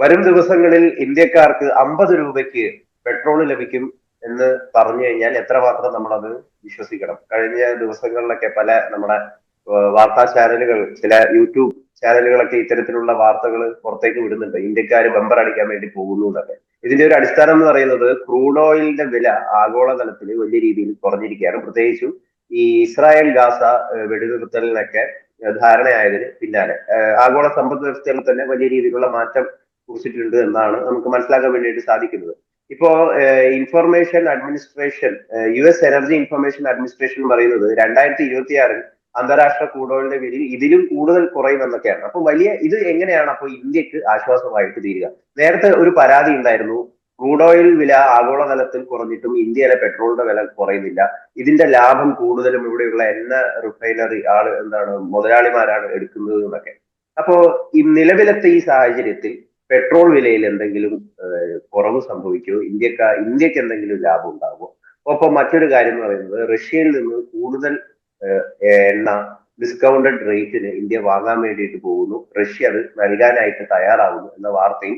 വരും ദിവസങ്ങളിൽ ഇന്ത്യക്കാർക്ക് അമ്പത് രൂപയ്ക്ക് പെട്രോൾ ലഭിക്കും എന്ന് പറഞ്ഞു കഴിഞ്ഞാൽ എത്രമാത്രം നമ്മളത് വിശ്വസിക്കണം? കഴിഞ്ഞ ദിവസങ്ങളിലൊക്കെ പല നമ്മുടെ വാർത്താ ചാനലുകൾ ചില യൂട്യൂബ് ചാനലുകളൊക്കെ ഇത്തരത്തിലുള്ള വാർത്തകൾ പുറത്തേക്ക് വിടുന്നുണ്ട്. ഇന്ത്യക്കാർ ബമ്പർ അടിക്കാൻ വേണ്ടി പോകുന്നു എന്നൊക്കെ. ഇതിന്റെ ഒരു അടിസ്ഥാനം എന്ന് പറയുന്നത് ക്രൂഡ് ഓയിലിന്റെ വില ആഗോളതലത്തിൽ വലിയ രീതിയിൽ കുറഞ്ഞിരിക്കുകയാണ്. പ്രത്യേകിച്ചും ഈ ഇസ്രായേൽ ഗാസ വെടിനിർത്തലിനൊക്കെ ധാരണയായതിന് പിന്നാലെ. ആഗോള സമ്പദ് വ്യവസ്ഥയിൽ തന്നെ വലിയ രീതിയിലുള്ള മാറ്റം കുറിച്ചിട്ടുണ്ട് എന്നാണ് നമുക്ക് മനസ്സിലാക്കാൻ വേണ്ടിയിട്ട് സാധിക്കുന്നത്. ഇപ്പോ information administration U S energy information administration പറയുന്നത് രണ്ടായിരത്തി ഇരുപത്തിയാറിൽ അന്താരാഷ്ട്ര കൂടോളിന്റെ വിലയിൽ വില ഇതിലും കൂടുതൽ കുറയുമെന്നൊക്കെയാണ് അപ്പൊ വലിയ ഇത് എങ്ങനെയാണ് അപ്പൊ ഇന്ത്യയ്ക്ക് ആശ്വാസമായിട്ട് തീരുക? നേരത്തെ ഒരു പരാതി ഉണ്ടായിരുന്നു. ക്രൂഡ് ഓയിൽ വില ആഗോളതലത്തിൽ കുറഞ്ഞിട്ടും ഇന്ത്യയിലെ പെട്രോളിന്റെ വില കുറയുന്നില്ല. ഇതിന്റെ ലാഭം കൂടുതലും ഇവിടെയുള്ള എണ്ണ റിഫൈനറി ആൾ എന്താണ് മുതലാളിമാരാണ് എടുക്കുന്നത് എന്നൊക്കെ അപ്പോ ഈ നിലവിലത്തെ ഈ സാഹചര്യത്തിൽ പെട്രോൾ വിലയിൽ എന്തെങ്കിലും കുറവ് സംഭവിക്കുമോ ഇന്ത്യക്ക ഇന്ത്യയ്ക്ക് എന്തെങ്കിലും ലാഭം ഉണ്ടാകുമോ ഒപ്പം മറ്റൊരു കാര്യം എന്ന് പറയുന്നത് റഷ്യയിൽ നിന്ന് കൂടുതൽ എണ്ണ ഡിസ്കൗണ്ടഡ് റേറ്റിന് ഇന്ത്യ വാങ്ങാൻ വേണ്ടിയിട്ട് പോകുന്നു. റഷ്യ അത് നൽകാനായിട്ട് തയ്യാറാകുന്നു എന്ന വാർത്തയും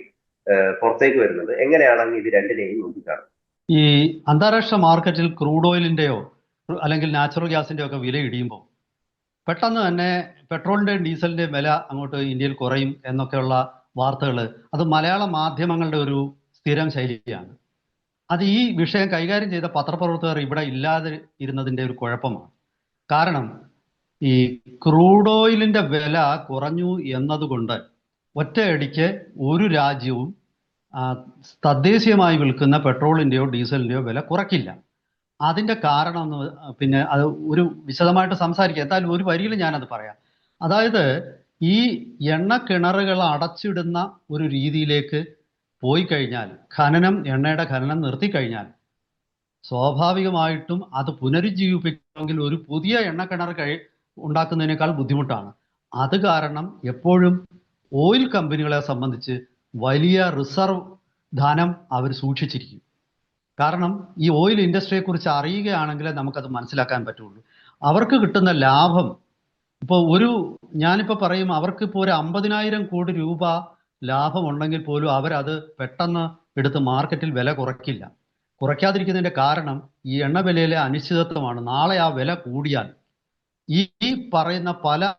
പുറത്തേക്ക് വരുന്നത് എങ്ങനെയാണ് ഇത് രണ്ടിനെയും നോക്കിക്കാണും. ഈ അന്താരാഷ്ട്ര മാർക്കറ്റിൽ ക്രൂഡ് ഓയിലിന്റെയോ അല്ലെങ്കിൽ നാച്ചുറൽ ഗ്യാസിന്റെയോ ഒക്കെ വില ഇടിയുമ്പോൾ പെട്ടെന്ന് തന്നെ പെട്രോളിന്റെയും ഡീസലിന്റെയും വില അങ്ങോട്ട് ഇന്ത്യയിൽ കുറയും എന്നൊക്കെയുള്ള വാർത്തകൾ അത് മലയാള മാധ്യമങ്ങളുടെ ഒരു സ്ഥിരം ശൈലിയാണ്. അത് ഈ വിഷയം കൈകാര്യം ചെയ്ത പത്രപ്രവർത്തകർ ഇവിടെ ഇല്ലാതെ ഇരുന്നതിന്റെ ഒരു കുഴപ്പമാണ്. കാരണം ഈ ക്രൂഡ് ഓയിലിന്റെ വില കുറഞ്ഞു എന്നതുകൊണ്ട് ഒറ്റയടിക്ക് ഒരു രാജ്യവും തദ്ദേശീയമായി വിൽക്കുന്ന പെട്രോളിന്റെയോ ഡീസലിന്റെയോ വില കുറയ്ക്കില്ല. അതിന്റെ കാരണം എന്ന് പിന്നെ അത് ഒരു വിശദമായിട്ട് സംസാരിക്കുക എന്തായാലും ഒരു വരിയിൽ ഞാനത് പറയാം. അതായത് ഈ എണ്ണ കിണറുകൾ അടച്ചിടുന്ന ഒരു രീതിയിലേക്ക് പോയി കഴിഞ്ഞാൽ ഖനനം എണ്ണയുടെ ഖനനം നിർത്തിക്കഴിഞ്ഞാൽ സ്വാഭാവികമായിട്ടും അത് പുനരുജ്ജീവിപ്പിക്കണമെങ്കിൽ ഒരു പുതിയ എണ്ണ കിണർ കഴി ഉണ്ടാക്കുന്നതിനേക്കാൾ ബുദ്ധിമുട്ടാണ്. അത് കാരണം എപ്പോഴും ഓയിൽ കമ്പനികളെ സംബന്ധിച്ച് വലിയ റിസർവ് ധനം അവർ സൂക്ഷിച്ചിരിക്കും. കാരണം ഈ ഓയിൽ ഇൻഡസ്ട്രിയെ കുറിച്ച് അറിയുകയാണെങ്കിലേ നമുക്കത് മനസ്സിലാക്കാൻ പറ്റുള്ളൂ. അവർക്ക് കിട്ടുന്ന ലാഭം ഇപ്പോൾ ഒരു ഞാനിപ്പോൾ പറയും അവർക്ക് ഇപ്പോൾ ഒരു അമ്പതിനായിരം കോടി രൂപ ലാഭം ഉണ്ടെങ്കിൽ പോലും അവരത് പെട്ടെന്ന് എടുത്ത് മാർക്കറ്റിൽ വില കുറയ്ക്കില്ല. കുറയ്ക്കാതിരിക്കുന്നതിന്റെ കാരണം ഈ എണ്ണവിലയിലെ അനിശ്ചിതത്വമാണ്. നാളെ ആ വില കൂടിയാൽ ഈ പറയുന്ന പല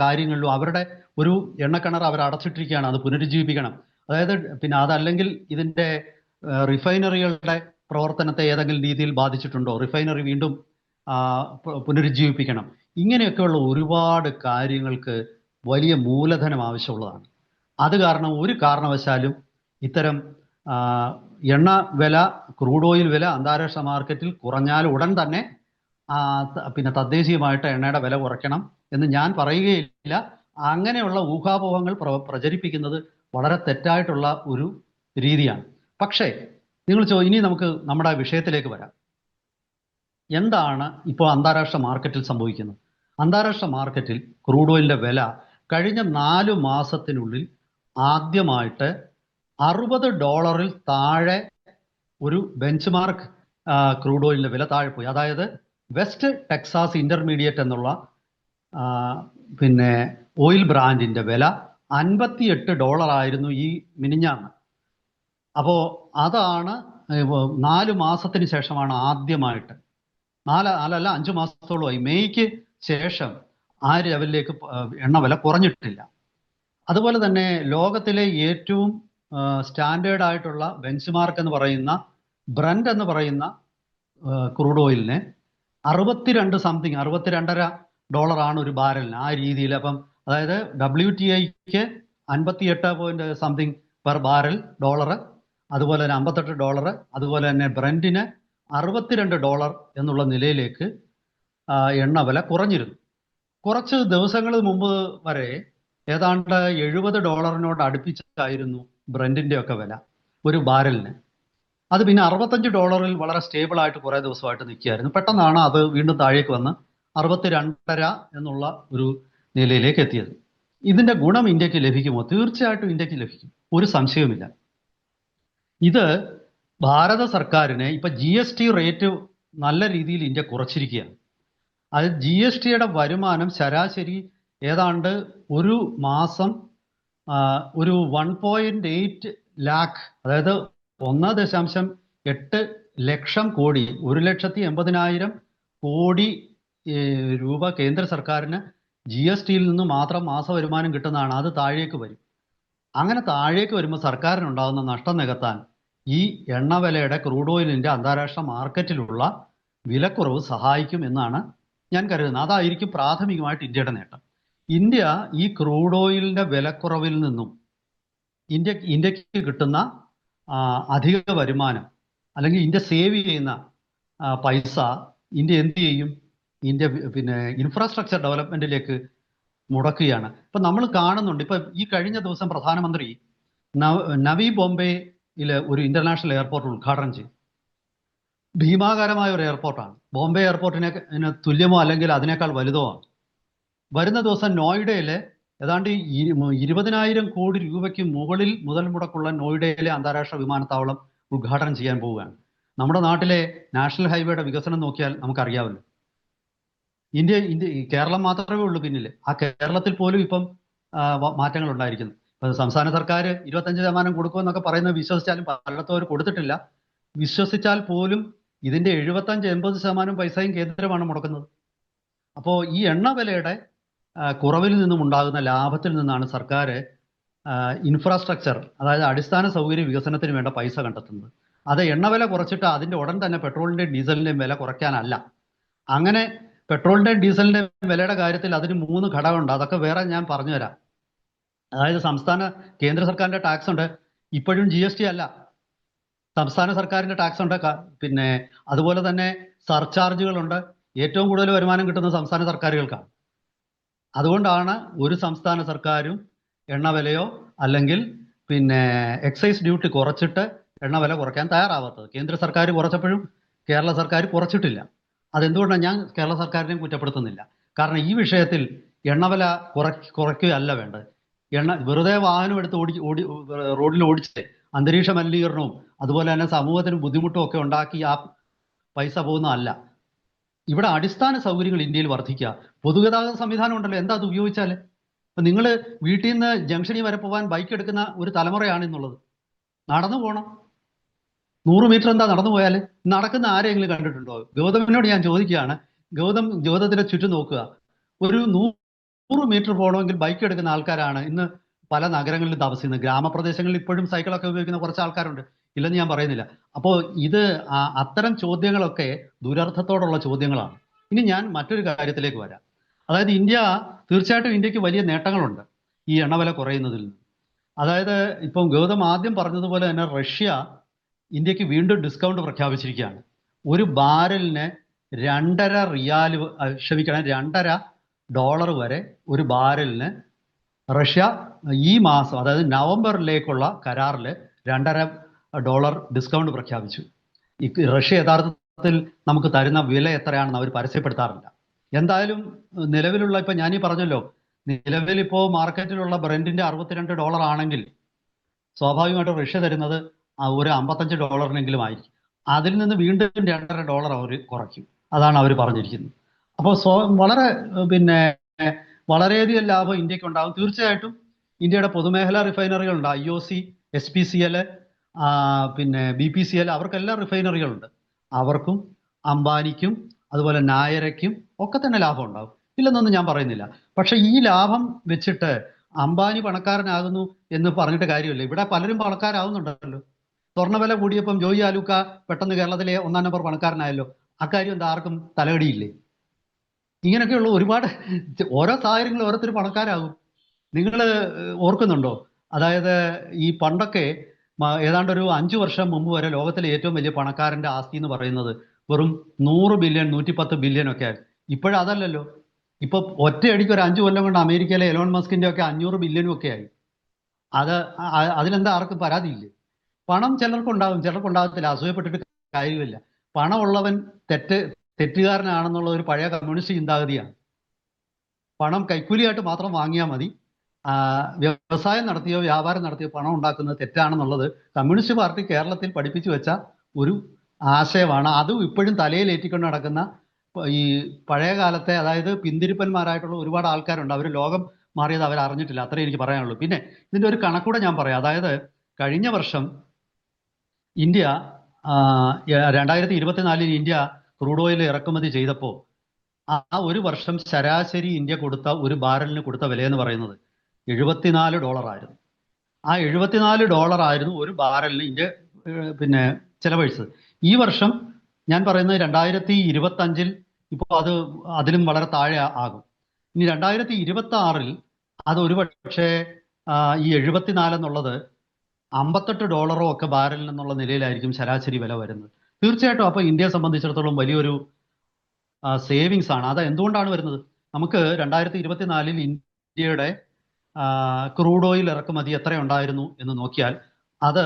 കാര്യങ്ങളിലും അവരുടെ ഒരു എണ്ണക്കിണർ അവർ അടച്ചിട്ടിരിക്കുകയാണ്. അത് പുനരുജ്ജീവിപ്പിക്കണം. അതായത് പിന്നെ അതല്ലെങ്കിൽ ഇതിന്റെ റിഫൈനറികളുടെ പ്രവർത്തനത്തെ ഏതെങ്കിലും രീതിയിൽ ബാധിച്ചിട്ടുണ്ടോ? റിഫൈനറി വീണ്ടും പുനരുജ്ജീവിപ്പിക്കണം. ഇങ്ങനെയൊക്കെയുള്ള ഒരുപാട് കാര്യങ്ങൾക്ക് വലിയ മൂലധനം ആവശ്യമുള്ളതാണ്. അത് കാരണം ഒരു കാരണവശാലും ഇത്തരം എണ്ണ വില ക്രൂഡ് ഓയിൽ വില അന്താരാഷ്ട്ര മാർക്കറ്റിൽ കുറഞ്ഞാൽ ഉടൻ തന്നെ പിന്നെ തദ്ദേശീയമായിട്ട് എണ്ണയുടെ വില കുറയ്ക്കണം എന്ന് ഞാൻ പറയുകയില്ല. അങ്ങനെയുള്ള ഊഹാപോഹങ്ങൾ പ്ര പ്രചരിപ്പിക്കുന്നത് വളരെ തെറ്റായിട്ടുള്ള ഒരു രീതിയാണ്. പക്ഷേ നിങ്ങൾ ചോ ഇനി നമുക്ക് നമ്മുടെ വിഷയത്തിലേക്ക് വരാം. എന്താണ് ഇപ്പോൾ അന്താരാഷ്ട്ര മാർക്കറ്റിൽ സംഭവിക്കുന്നത്? അന്താരാഷ്ട്ര മാർക്കറ്റിൽ ക്രൂഡ് ഓയിലിന്റെ വില കഴിഞ്ഞ നാല് മാസത്തിനുള്ളിൽ ആദ്യമായിട്ട് അറുപത് ഡോളറിൽ താഴെ ഒരു ബെഞ്ച് മാർക്ക് ക്രൂഡ് ഓയിലിന്റെ വില താഴെ പോയി. അതായത് വെസ്റ്റ് ടെക്സാസ് ഇന്റർമീഡിയറ്റ് എന്നുള്ള പിന്നെ ഓയിൽ ബ്രാൻഡിന്റെ വില അൻപത്തിയെട്ട് ഡോളർ ആയിരുന്നു ഈ മിനിഞ്ഞാന്ന്. അപ്പോൾ അതാണ് നാല് മാസത്തിന് ശേഷമാണ് ആദ്യമായിട്ട് നാല് നാലല്ല അഞ്ചു മാസത്തോളമായി. മെയ്ക്ക് ശേഷം ആ ലെവലിലേക്ക് എണ്ണ വില കുറഞ്ഞിട്ടില്ല. അതുപോലെ തന്നെ ലോകത്തിലെ ഏറ്റവും സ്റ്റാൻഡേർഡ് ആയിട്ടുള്ള ബെഞ്ച് മാർക്ക് എന്ന് പറയുന്ന ബ്രൻഡ് എന്ന് പറയുന്ന ക്രൂഡ് ഓയിലിന് അറുപത്തിരണ്ട് സംതിങ് അറുപത്തിരണ്ടര ആണ് ഒരു ബാരലിന് ആ രീതിയിൽ. അപ്പം അതായത് ഡബ്ല്യു ടി ഐക്ക് അൻപത്തി എട്ട് point something per barrel dollar അതുപോലെ തന്നെ അമ്പത്തെട്ട് ഡോളർ അതുപോലെ തന്നെ ബ്രൻഡിന് അറുപത്തിരണ്ട് ഡോളർ എന്നുള്ള നിലയിലേക്ക് എണ്ണ വില കുറഞ്ഞിരുന്നു. കുറച്ച് ദിവസങ്ങൾ മുമ്പ് വരെ ഏതാണ്ട് എഴുപത് ഡോളറിനോട് അടുപ്പിച്ചായിരുന്നു ബ്രൻഡിന്റെ ഒക്കെ വില ഒരു ബാരലിന്. അത് പിന്നെ അറുപത്തഞ്ച് ഡോളറിൽ വളരെ സ്റ്റേബിൾ ആയിട്ട് കുറേ ദിവസമായിട്ട് നിൽക്കുകയായിരുന്നു. പെട്ടെന്നാണ് അത് വീണ്ടും താഴേക്ക് വന്ന് അറുപത്തിരണ്ടര എന്നുള്ള ഒരു നിലയിലേക്ക് എത്തിയത്. ഇതിന്റെ ഗുണം ഇന്ത്യയ്ക്ക് ലഭിക്കുമോ? തീർച്ചയായിട്ടും ഇന്ത്യയ്ക്ക് ലഭിക്കും. ഒരു സംശയവുമില്ല. ഇത് ഭാരത സർക്കാരിന് ഇപ്പൊ ജി എസ് ടി റേറ്റ് നല്ല രീതിയിൽ ഇന്ത്യ കുറച്ചിരിക്കുകയാണ്. അത് ജി എസ് ടിയുടെ വരുമാനം ശരാശരി ഏതാണ്ട് ഒരു മാസം ഒരു വൺ പോയിന്റ് എയ്റ്റ് ലാക്ക് അതായത് ഒന്ന് ദശാംശം എട്ട് ലക്ഷം കോടി ഒരു ലക്ഷത്തി എൺപതിനായിരം കോടി രൂപ കേന്ദ്ര സർക്കാരിന് ജി എസ് ടിയിൽ നിന്ന് മാത്രം മാസ വരുമാനം കിട്ടുന്നതാണ്. അത് താഴേക്ക് വരും. അങ്ങനെ താഴേക്ക് വരുമ്പോൾ സർക്കാരിനുണ്ടാകുന്ന നഷ്ടം നികത്താൻ ഈ എണ്ണവിലയുടെ ക്രൂഡ് ഓയിലിന്റെ അന്താരാഷ്ട്ര മാർക്കറ്റിലുള്ള വിലക്കുറവ് സഹായിക്കും എന്നാണ് ഞാൻ കരുതുന്നത്. അതായിരിക്കും പ്രാഥമികമായിട്ട് ഇന്ത്യയുടെ നേട്ടം. ഇന്ത്യ ഈ ക്രൂഡ് ഓയിലിന്റെ വിലക്കുറവിൽ നിന്നും ഇന്ത്യ ഇന്ത്യയ്ക്ക് കിട്ടുന്ന അധിക വരുമാനം അല്ലെങ്കിൽ ഇന്ത്യ സേവ് ചെയ്യുന്ന പൈസ ഇന്ത്യ എന്ത് ചെയ്യും? ഇന്ത്യ പിന്നെ ഇൻഫ്രാസ്ട്രക്ചർ ഡെവലപ്മെന്റിലേക്ക് മുടക്കുകയാണ്. ഇപ്പൊ നമ്മൾ കാണുന്നുണ്ട്. ഇപ്പൊ ഈ കഴിഞ്ഞ ദിവസം പ്രധാനമന്ത്രി നവ- നവി ബോംബെയിലെ ഒരു ഇന്റർനാഷണൽ എയർപോർട്ട് ഉദ്ഘാടനം ചെയ്തു ഭീമാകാരമായ ഒരു എയർപോർട്ടാണ് ബോംബെ എയർപോർട്ടിനെ തുല്യമോ അല്ലെങ്കിൽ അതിനേക്കാൾ വലുതോ ആണ്. വരുന്ന ദിവസം നോയിഡയിലെ ഏതാണ്ട് ഇരു- ഇരുപതിനായിരം കോടി രൂപയ്ക്ക് മുകളിൽ മുതൽ മുടക്കുള്ള നോയിഡയിലെ അന്താരാഷ്ട്ര വിമാനത്താവളം ഉദ്ഘാടനം ചെയ്യാൻ പോവുകയാണ്. നമ്മുടെ നാട്ടിലെ നാഷണൽ ഹൈവേയുടെ വികസനം നോക്കിയാൽ നമുക്കറിയാമല്ലോ. ഇന്ത്യ ഇന്ത്യ കേരളം മാത്രമേ ഉള്ളൂ പിന്നിൽ ആ കേരളത്തിൽ പോലും ഇപ്പം മാറ്റങ്ങൾ ഉണ്ടായിരിക്കുന്നു സംസ്ഥാന സർക്കാർ ഇരുപത്തഞ്ച് ശതമാനം കൊടുക്കുമെന്നൊക്കെ പറയുന്നത് വിശ്വസിച്ചാലും പലയിടത്തും അവർ കൊടുത്തിട്ടില്ല. വിശ്വസിച്ചാൽ പോലും ഇതിന്റെ എഴുപത്തഞ്ച് എൺപത് ശതമാനം പൈസയും കേന്ദ്രമാണ് മുടക്കുന്നത്. അപ്പോൾ ഈ എണ്ണ വിലയുടെ കുറവിൽ നിന്നും ഉണ്ടാകുന്ന ലാഭത്തിൽ നിന്നാണ് സർക്കാർ ഇൻഫ്രാസ്ട്രക്ചർ അതായത് അടിസ്ഥാന സൗകര്യ വികസനത്തിന് വേണ്ട പൈസ കണ്ടെത്തുന്നത്. അത് എണ്ണവില കുറച്ചിട്ട് അതിന്റെ ഉടൻ തന്നെ പെട്രോളിന്റെയും ഡീസലിന്റെയും വില കുറയ്ക്കാനല്ല. അങ്ങനെ പെട്രോളിന്റെയും ഡീസലിന്റെയും വിലയുടെ കാര്യത്തിൽ അതിന് മൂന്ന് ഘടകമുണ്ട്. അതൊക്കെ വേറെ ഞാൻ പറഞ്ഞുതരാം. അതായത് സംസ്ഥാന കേന്ദ്ര സർക്കാരിന്റെ ടാക്സ് ഉണ്ട്. ഇപ്പോഴും ജി എസ് ടി അല്ല. സംസ്ഥാന സർക്കാരിന്റെ ടാക്സ് ഉണ്ട്. പിന്നെ അതുപോലെ തന്നെ സർചാർജുകളുണ്ട് ഏറ്റവും കൂടുതൽ വരുമാനം കിട്ടുന്ന സംസ്ഥാന സർക്കാരുകൾക്കാണ്. അതുകൊണ്ടാണ് ഒരു സംസ്ഥാന സർക്കാരും എണ്ണവിലയോ അല്ലെങ്കിൽ പിന്നെ എക്സൈസ് ഡ്യൂട്ടി കുറച്ചിട്ട് എണ്ണവില കുറയ്ക്കാൻ തയ്യാറാവാത്തത്. കേന്ദ്ര സർക്കാർ കുറച്ചപ്പോഴും കേരള സർക്കാർ കുറച്ചിട്ടില്ല. അതെന്തുകൊണ്ടാണ് ഞാൻ കേരള സർക്കാരിനെയും കുറ്റപ്പെടുത്തുന്നില്ല? കാരണം ഈ വിഷയത്തിൽ എണ്ണവില കുറ കുറയ്ക്കുകയല്ല വേണ്ടത്. എണ്ണ വെറുതെ വാഹനം എടുത്ത് ഓടി ഓടി റോഡിൽ ഓടിച്ച് അന്തരീക്ഷ മലിനീകരണവും അതുപോലെ തന്നെ സമൂഹത്തിന് ബുദ്ധിമുട്ടും ഒക്കെ ഉണ്ടാക്കി ആ പൈസ പോകുന്നതല്ല ഇവിടെ അടിസ്ഥാന സൗകര്യങ്ങൾ ഇന്ത്യയിൽ വർദ്ധിക്കുക. പൊതുഗതാഗത സംവിധാനം ഉണ്ടല്ലോ. എന്താ അത് ഉപയോഗിച്ചാൽ ഇപ്പൊ നിങ്ങൾ വീട്ടിൽ നിന്ന് ജംഗ്ഷനിൽ വരെ പോകാൻ ബൈക്ക് എടുക്കുന്ന ഒരു തലമുറയാണ് എന്നുള്ളത്. നടന്നു പോകണം നൂറ് മീറ്റർ എന്താ നടന്നു പോയാൽ നടക്കുന്ന ആരെങ്കിലും കണ്ടിട്ടുണ്ടോ? ഗൗതമിനോട് ഞാൻ ചോദിക്കുകയാണ്. ഗൗതം ഗൗതത്തിന്റെ ചുറ്റും നോക്കുക. ഒരു നൂറ് മീറ്റർ പോകണമെങ്കിൽ ബൈക്ക് എടുക്കുന്ന ആൾക്കാരാണ് ഇന്ന് പല നഗരങ്ങളിലും താമസിക്കുന്നത്. ഗ്രാമപ്രദേശങ്ങളിൽ ഇപ്പോഴും സൈക്കിളൊക്കെ ഉപയോഗിക്കുന്ന കുറച്ച് ആൾക്കാരുണ്ട്. ഇല്ലെന്ന് ഞാൻ പറയുന്നില്ല. അപ്പോൾ ഇത് അത്തരം ചോദ്യങ്ങളൊക്കെ ദുരർത്ഥത്തോടുള്ള ചോദ്യങ്ങളാണ്. ഇനി ഞാൻ മറ്റൊരു കാര്യത്തിലേക്ക് വരാം. അതായത് ഇന്ത്യ തീർച്ചയായിട്ടും ഇന്ത്യയ്ക്ക് വലിയ നേട്ടങ്ങളുണ്ട് ഈ എണ്ണവില കുറയുന്നതിൽ അതായത് ഇപ്പം ഗൗതം ആദ്യം പറഞ്ഞതുപോലെ തന്നെ റഷ്യ ഇന്ത്യയ്ക്ക് വീണ്ടും ഡിസ്കൗണ്ട് പ്രഖ്യാപിച്ചിരിക്കുകയാണ്. ഒരു ബാരലിന് രണ്ടര റിയാൽ ക്ഷമിക്കണം രണ്ടര ഡോളർ വരെ ഒരു ബാരലിന് റഷ്യ ഈ മാസം അതായത് നവംബറിലേക്കുള്ള കരാറിൽ രണ്ടര ഡോളർ ഡിസ്കൗണ്ട് പ്രഖ്യാപിച്ചു. റഷ്യ യഥാർത്ഥത്തിൽ നമുക്ക് തരുന്ന വില എത്രയാണെന്ന് അവർ പരസ്യപ്പെടുത്താറില്ല. എന്തായാലും നിലവിലുള്ള ഇപ്പൊ ഞാനീ പറഞ്ഞല്ലോ നിലവിൽ മാർക്കറ്റിലുള്ള ബ്രെൻഡിന്റെ അറുപത്തിരണ്ട് ഡോളർ ആണെങ്കിൽ സ്വാഭാവികമായിട്ടും റഷ്യ തരുന്നത് ഒരു അമ്പത്തഞ്ച് ഡോളറിനെങ്കിലും ആയിരിക്കും. അതിൽ നിന്ന് വീണ്ടും രണ്ടര ഡോളർ അവർ കുറയ്ക്കും. അതാണ് അവർ പറഞ്ഞിരിക്കുന്നത്. അപ്പോൾ സ്വ വളരെ പിന്നെ വളരെയധികം ലാഭം ഇന്ത്യയ്ക്ക് ഉണ്ടാകും തീർച്ചയായിട്ടും ഇന്ത്യയുടെ പൊതുമേഖലാ റിഫൈനറികളുണ്ട്. I O C S P C L പിന്നെ ബി പി സി എൽ അവർക്കെല്ലാം റിഫൈനറികളുണ്ട്. അവർക്കും അംബാനിക്കും അതുപോലെ നായരയ്ക്കും ഒക്കെ തന്നെ ലാഭം ഉണ്ടാകും. ഇല്ലെന്നൊന്നും ഞാൻ പറയുന്നില്ല. പക്ഷെ ഈ ലാഭം വെച്ചിട്ട് അംബാനി പണക്കാരനാകുന്നു എന്ന് പറഞ്ഞിട്ട് കാര്യമില്ല. ഇവിടെ പലരും പണക്കാരാകുന്നുണ്ടല്ലോ സ്വർണവില കൂടിയപ്പം ജോയി ആലൂക്ക പെട്ടെന്ന് കേരളത്തിലെ ഒന്നാം നമ്പർ പണക്കാരനായല്ലോ. അക്കാര്യം എന്താ ആർക്കും തലകടിയില്ലേ? ഇങ്ങനെയൊക്കെയുള്ള ഒരുപാട് ഓരോ സാഹചര്യങ്ങളിൽ ഓരോരുത്തർ പണക്കാരാകും. നിങ്ങൾ ഓർക്കുന്നുണ്ടോ? അതായത് ഈ പണ്ടൊക്കെ ഏതാണ്ട് ഒരു അഞ്ചു വർഷം മുമ്പ് വരെ ലോകത്തിലെ ഏറ്റവും വലിയ പണക്കാരന്റെ ആസ്തി എന്ന് പറയുന്നത് വെറും നൂറ് ബില്യൺ നൂറ്റിപ്പത്ത് ബില്യൺ ഒക്കെ ആയിരുന്നു. ഇപ്പോഴതല്ലല്ലോ ഇപ്പൊ ഒറ്റയടിക്ക് ഒരു അഞ്ചു കൊല്ലം കൊണ്ട് അമേരിക്കയിലെ എലോൺ മസ്കിന്റെ ഒക്കെ അഞ്ഞൂറ് ബില്യനും ഒക്കെ ആയി. അത് അതിലെന്താ ആർക്കും പരാതിയില്ലേ? പണം ചിലർക്ക് ഉണ്ടാകും ചിലർക്ക് ഉണ്ടാകത്തില്ല അസൂയപ്പെട്ടിട്ട് കാര്യമില്ല. പണമുള്ളവൻ തെറ്റ് തെറ്റുകാരനാണെന്നുള്ള ഒരു പഴയ കമ്മ്യൂണിസ്റ്റ് ചിന്താഗതിയാണ്. പണം കൈക്കൂലിയായിട്ട് മാത്രം വാങ്ങിയാൽ മതി. വ്യവസായം നടത്തിയോ വ്യാപാരം നടത്തിയോ പണം ഉണ്ടാക്കുന്നത് തെറ്റാണെന്നുള്ളത് കമ്മ്യൂണിസ്റ്റ് പാർട്ടി കേരളത്തിൽ പഠിപ്പിച്ചു വെച്ച ഒരു ആശയമാണ്. അതും ഇപ്പോഴും തലയിലേറ്റിക്കൊണ്ട് നടക്കുന്ന ഈ പഴയ കാലത്തെ അതായത് പിന്തിരിപ്പന്മാരായിട്ടുള്ള ഒരുപാട് ആൾക്കാരുണ്ട്. അവർ ലോകം മാറിയത് അവർ അറിഞ്ഞിട്ടില്ല. അത്രേ എനിക്ക് പറയാനുള്ളൂ. പിന്നെ ഇതിന്റെ ഒരു കണക്കൂടെ ഞാൻ പറയാം. അതായത് കഴിഞ്ഞ വർഷം ഇന്ത്യ രണ്ടായിരത്തി ഇരുപത്തിനാലിൽ ഇന്ത്യ ക്രൂഡ് ഓയിൽ ഇറക്കുമതി ചെയ്തപ്പോൾ ആ ഒരു വർഷം ശരാശരി ഇന്ത്യ കൊടുത്ത ഒരു ബാരലിന് കൊടുത്ത വില എന്ന് പറയുന്നത് എഴുപത്തിനാല് ഡോളർ ആയിരുന്നു. ആ എഴുപത്തിനാല് ഡോളർ ആയിരുന്നു ഒരു ബാരലിന് ഇന്ത്യ പിന്നെ ചെലവഴിച്ചത്. ഈ വർഷം ഞാൻ പറയുന്നത് രണ്ടായിരത്തി ഇരുപത്തി അഞ്ചിൽ ഇപ്പോൾ അത് അതിലും വളരെ താഴെ ആകും. ഇനി രണ്ടായിരത്തി ഇരുപത്തി ആറിൽ അത് ഒരു പക്ഷേ ഈ എഴുപത്തിനാല് എന്നുള്ളത് അമ്പത്തെട്ട് ഡോളറോ ഒക്കെ ബാരലിൽ നിന്നുള്ള നിലയിലായിരിക്കും ശരാശരി വില വരുന്നത്. തീർച്ചയായിട്ടും അപ്പോൾ ഇന്ത്യയെ സംബന്ധിച്ചിടത്തോളം വലിയൊരു സേവിങ്സ് ആണ്. അത് എന്തുകൊണ്ടാണ് വരുന്നത്? നമുക്ക് രണ്ടായിരത്തി ഇരുപത്തിനാലിൽ ഇന്ത്യയുടെ ക്രൂഡ് ഓയിൽ ഇറക്കുമതി എത്ര ഉണ്ടായിരുന്നു എന്ന് നോക്കിയാൽ അത്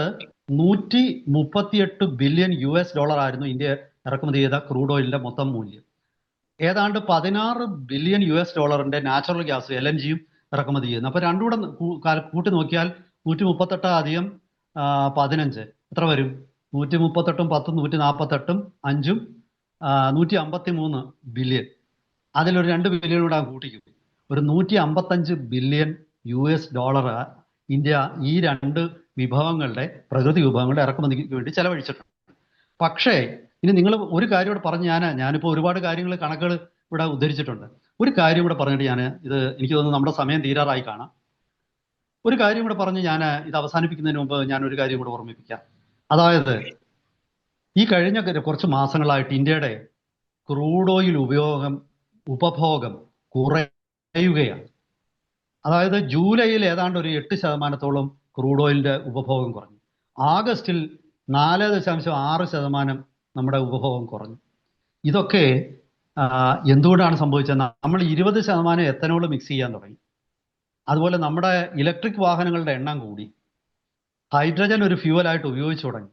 നൂറ്റി മുപ്പത്തിയെട്ട് ബില്യൺ യു എസ് ഡോളർ ആയിരുന്നു ഇന്ത്യ ഇറക്കുമതി ചെയ്ത ക്രൂഡ് ഓയിലിന്റെ മൊത്തം മൂല്യം. ഏതാണ്ട് പതിനാറ് ബില്യൺ യു എസ് ഡോളറിന്റെ നാച്ചുറൽ ഗ്യാസ് എൽ എൻ ജിയും ഇറക്കുമതി ചെയ്യുന്നു. അപ്പൊ രണ്ടുകൂടെ കൂട്ടി നോക്കിയാൽ നൂറ്റി മുപ്പത്തെട്ട് അധികം പതിനഞ്ച്. എത്ര വരും? നൂറ്റി മുപ്പത്തെട്ടും പത്തും നൂറ്റി നാൽപ്പത്തെട്ടും അഞ്ചും നൂറ്റി അമ്പത്തി മൂന്ന് ബില്യൺ. അതിലൊരു രണ്ട് ബില്യൺ കൂടെ കൂട്ടിക്കും. ഒരു നൂറ്റി അമ്പത്തഞ്ച് billion U S dollar India ഈ രണ്ട് വിഭവങ്ങളുടെ പ്രകൃതി വിഭവങ്ങളുടെ ഇറക്കുമതിക്ക് വേണ്ടി ചെലവഴിച്ചിട്ടുണ്ട്. പക്ഷേ ഇനി നിങ്ങൾ ഒരു കാര്യം ഇവിടെ പറഞ്ഞ് ഞാൻ ഞാനിപ്പോൾ ഒരുപാട് കാര്യങ്ങൾ കണക്കുകൾ ഇവിടെ ഉദ്ധരിച്ചിട്ടുണ്ട്. ഒരു കാര്യം കൂടെ പറഞ്ഞിട്ട് ഞാൻ ഇത് എനിക്ക് തോന്നുന്നു നമ്മുടെ സമയം തീരാറായി കാണാം. ഒരു കാര്യം കൂടെ പറഞ്ഞ് ഞാൻ ഇത് അവസാനിപ്പിക്കുന്നതിന് മുമ്പ് ഞാൻ ഒരു കാര്യം കൂടെ ഓർമ്മിപ്പിക്കാം. അതായത് ഈ കഴിഞ്ഞ കുറച്ച് മാസങ്ങളായിട്ട് ഇന്ത്യയുടെ ക്രൂഡ് ഓയിൽ ഉപയോഗം ഉപഭോഗം കുറയുകയാണ്. അതായത് ജൂലൈയിൽ ഏതാണ്ട് ഒരു എട്ട് ശതമാനത്തോളം ക്രൂഡ് ഓയിലിന്റെ ഉപഭോഗം കുറഞ്ഞു. ആഗസ്റ്റിൽ നാല് ദശാംശം ആറ് ശതമാനം നമ്മുടെ ഉപഭോഗം കുറഞ്ഞു. ഇതൊക്കെ എന്തുകൊണ്ടാണ് സംഭവിച്ചത്? നമ്മൾ ഇരുപത് ശതമാനം എത്തനോൾ മിക്സ് ചെയ്യാൻ തുടങ്ങി. അതുപോലെ നമ്മുടെ ഇലക്ട്രിക് വാഹനങ്ങളുടെ എണ്ണം കൂടി. ഹൈഡ്രജൻ ഒരു ഫ്യൂവലായിട്ട് ഉപയോഗിച്ചു തുടങ്ങി.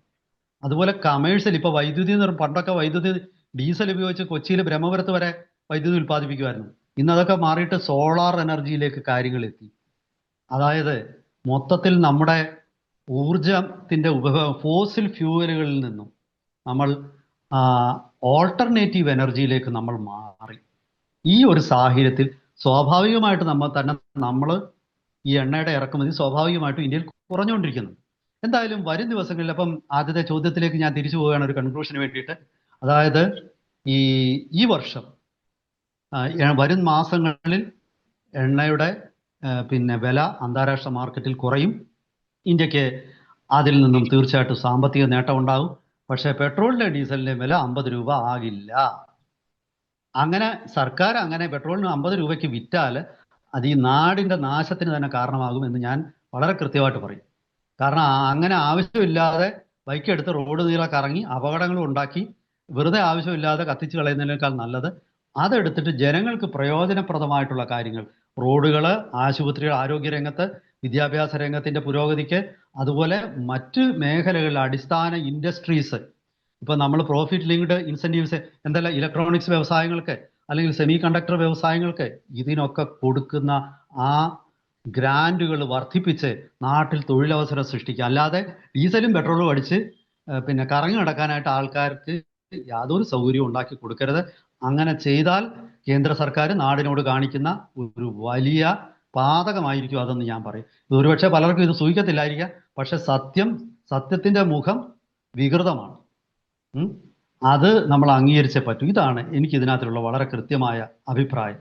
അതുപോലെ കമേഴ്ഷ്യൽ ഇപ്പൊ വൈദ്യുതി എന്ന് പണ്ടൊക്കെ വൈദ്യുതി ഡീസൽ ഉപയോഗിച്ച് കൊച്ചിയിൽ ബ്രഹ്മപുരത്ത് വരെ വൈദ്യുതി ഉൽപ്പാദിപ്പിക്കുമായിരുന്നു ഇന്ന് അതൊക്കെ മാറിയിട്ട് സോളാർ എനർജിയിലേക്ക് കാര്യങ്ങൾ എത്തി. അതായത് മൊത്തത്തിൽ നമ്മുടെ ഊർജത്തിന്റെ ഉപഭോഗം ഫോസിൽ ഫ്യൂവലുകളിൽ നിന്നും നമ്മൾ ഓൾട്ടർനേറ്റീവ് എനർജിയിലേക്ക് നമ്മൾ മാറി. ഈ ഒരു സാഹചര്യത്തിൽ സ്വാഭാവികമായിട്ട് നമ്മൾ തന്നെ നമ്മൾ ഈ എണ്ണയുടെ ഇറക്കുമതി സ്വാഭാവികമായിട്ടും ഇന്ത്യയിൽ കുറഞ്ഞുകൊണ്ടിരിക്കുന്നു. എന്തായാലും വരും ദിവസങ്ങളിൽ അപ്പം ആദ്യത്തെ ചോദ്യത്തിലേക്ക് ഞാൻ തിരിച്ചു പോവുകയാണ് ഒരു കൺക്ലൂഷന് വേണ്ടിയിട്ട്. അതായത് ഈ ഈ വർഷം വരും മാസങ്ങളിൽ എണ്ണയുടെ പിന്നെ വില അന്താരാഷ്ട്ര മാർക്കറ്റിൽ കുറയും. ഇന്ത്യയ്ക്ക് അതിൽ നിന്നും തീർച്ചയായിട്ടും സാമ്പത്തിക നേട്ടം ഉണ്ടാകും. പക്ഷേ പെട്രോളിന്റെ ഡീസലിന്റെ വില അമ്പത് രൂപ ആകില്ല. അങ്ങനെ സർക്കാർ അങ്ങനെ പെട്രോളിന് അമ്പത് രൂപയ്ക്ക് വിറ്റാൽ അത് ഈ നാടിന്റെ നാശത്തിന് തന്നെ കാരണമാകും എന്ന് ഞാൻ വളരെ കൃത്യമായിട്ട് പറയും. കാരണം അങ്ങനെ ആവശ്യമില്ലാതെ ബൈക്ക് എടുത്ത് റോഡ് നീളെ കറങ്ങി അപകടങ്ങൾ ഉണ്ടാക്കി വെറുതെ ആവശ്യമില്ലാതെ കത്തിച്ച് കളയുന്നതിനേക്കാൾ നല്ലത് അതെടുത്തിട്ട് ജനങ്ങൾക്ക് പ്രയോജനപ്രദമായിട്ടുള്ള കാര്യങ്ങൾ. റോഡുകൾ ആശുപത്രികൾ ആരോഗ്യ രംഗത്ത് വിദ്യാഭ്യാസ രംഗത്തിന്റെ പുരോഗതിക്ക് അതുപോലെ മറ്റ് മേഖലകളിൽ അടിസ്ഥാന ഇൻഡസ്ട്രീസ് ഇപ്പൊ നമ്മൾ പ്രോഫിറ്റ് ലിങ്ക്ഡ് ഇൻസെന്റീവ്സ് എന്തെല്ലാം ഇലക്ട്രോണിക്സ് വ്യവസായങ്ങൾക്ക് അല്ലെങ്കിൽ സെമി കണ്ടക്ടർ വ്യവസായങ്ങൾക്ക് ഇതിനൊക്കെ കൊടുക്കുന്ന ആ ഗ്രാൻഡുകൾ വർദ്ധിപ്പിച്ച് നാട്ടിൽ തൊഴിലവസരം സൃഷ്ടിക്കുക. അല്ലാതെ ഡീസലും പെട്രോളും അടിച്ച് പിന്നെ കറങ്ങി നടക്കാനായിട്ട് ആൾക്കാർക്ക് യാതൊരു സൗകര്യവും ഉണ്ടാക്കി കൊടുക്കരുത്. അങ്ങനെ ചെയ്താൽ കേന്ദ്ര സർക്കാർ നാടിനോട് കാണിക്കുന്ന ഒരു വലിയ പാതകമായിരിക്കും അതെന്ന് ഞാൻ പറയും. ഇതൊരുപക്ഷെ പലർക്കും ഇത് സൂചിക്കത്തില്ലായിരിക്കാം പക്ഷെ സത്യം സത്യത്തിന്റെ മുഖം വികൃതമാണ്. അത് നമ്മൾ അംഗീകരിച്ചേ പറ്റൂ. ഇതാണ് എനിക്ക് ഇതിനകത്തുള്ള വളരെ കൃത്യമായ അഭിപ്രായം.